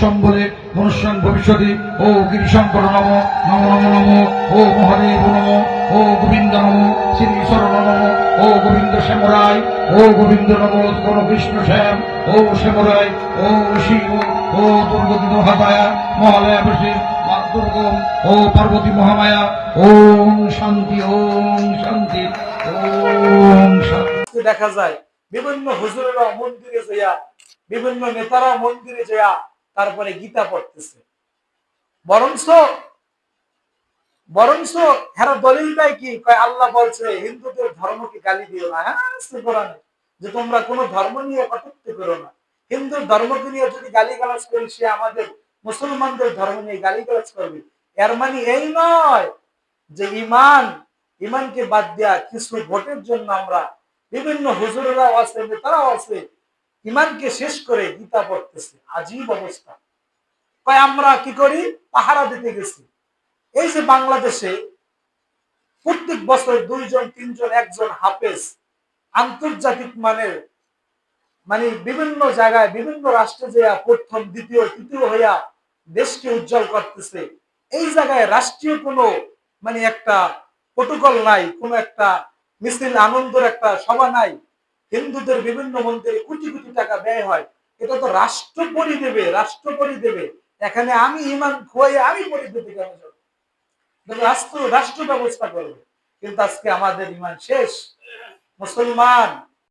সম্বলে মনুষ্যং ভবিষ্যতি, ও গিরিশঙ্কর নম নম নম নম, ও মহাদেব নম, ও গোবিন্দ নম শ্রী ঈশ্বর নম, ও গোবিন্দ শ্যামরায়, ও গোবিন্দ নম কোন কৃষ্ণ শ্যাম, ও শ্যামরায়, ও শিব, ও দুর্গতি মহামায়া মহালয়া বসে দুর্গম, ও পার্বতী মহামায়া, ওম শান্তি ওম শান্তি ওম শান্তি। দেখা যায়, বিভিন্ন হুজুরেরা মন্দিরে যাইয়া, বিভিন্ন নেতারা মন্দিরে যাইয়া তারপরে গীতা পড়তেছে। বরঞ্চ বরঞ্চ হেরা দলিলটাই কি? কয় আল্লাহ বলছে, হিন্দুদের ধর্মকে গালি দিও না? হ্যাঁ যে তোমরা কোন ধর্ম নিয়ে কটূক্তি করো না। হিন্দুর ধর্মকে নিয়ে যদি গালি গালাজ করি, সে আমাদের মুসলমানদের ধর্ম নিয়ে গালি গালাজ করবে। এর মানে এই নয় যে ইমান ইমানকে বাদ দেয়া কিছু ভোটের জন্য আমরা বিভিন্ন হুজুরেরাও আছে, নেতারাও আছে ইমানকে শেষ করে গীতা পড়তেছে। আজীব অবস্থা। কয়, আমরা কি করি? পাহারা দিতে গেছি। এই যে বাংলাদেশে প্রত্যেক বছর দুইজন, তিনজন, একজন হাফেজ আন্তর্জাতিক মানের মানে বিভিন্ন জায়গায়, বিভিন্ন রাষ্ট্রে যে প্রথম, দ্বিতীয়, তৃতীয় হইয়া দেশকে উজ্জ্বল করতেছে, এই জায়গায় রাষ্ট্রীয় কোনো মানে একটা প্রোটোকল নাই, কোনো একটা মিছিল, আনন্দের একটা সভা নাই। হিন্দুদের বিভিন্ন মন্দিরে কোটি কোটি টাকা ব্যয় হয়। এটা তো রাষ্ট্র দেবে রাষ্ট্র দেবে। এখানে আমি ইমান খোয়াই আমি পরি দেবে কেন রাষ্ট্র রাষ্ট্র ব্যবস্থা করবে। কিন্তু আজকে আমাদের ইমান শেষ। মুসলমান